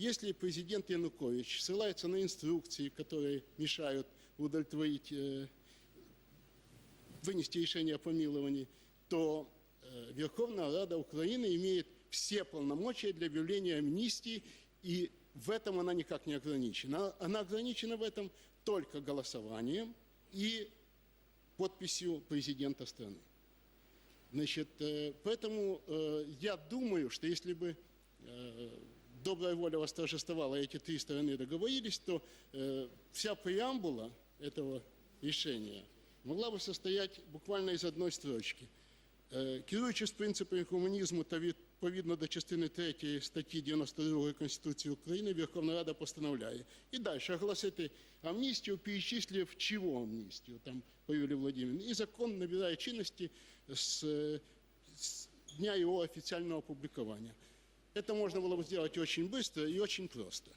Если президент Янукович ссылается на инструкции, которые мешают удовлетворить, э, вынести решение о помиловании, то э, Верховная Рада Украины имеет все полномочия для объявления амнистии, и в этом она никак не ограничена. Она ограничена в этом только голосованием и подписью президента страны. Значит, э, поэтому я думаю, что если бы добрая воля восторжествовала, и эти три стороны договорились, то э, вся преамбула этого решения могла бы состоять буквально из одной строчки. Е, Керуючись принципами гуманізму та відповідно до частини 3 статті 92 Конституції України, Верховна Рада постановляє. І далі оголосити амністію, перечислив чего амнистию, там по Юлии Владимировне. И закон набирает чинности с, э, с дня его официального опубликования. Это можно было бы сделать очень быстро и очень просто.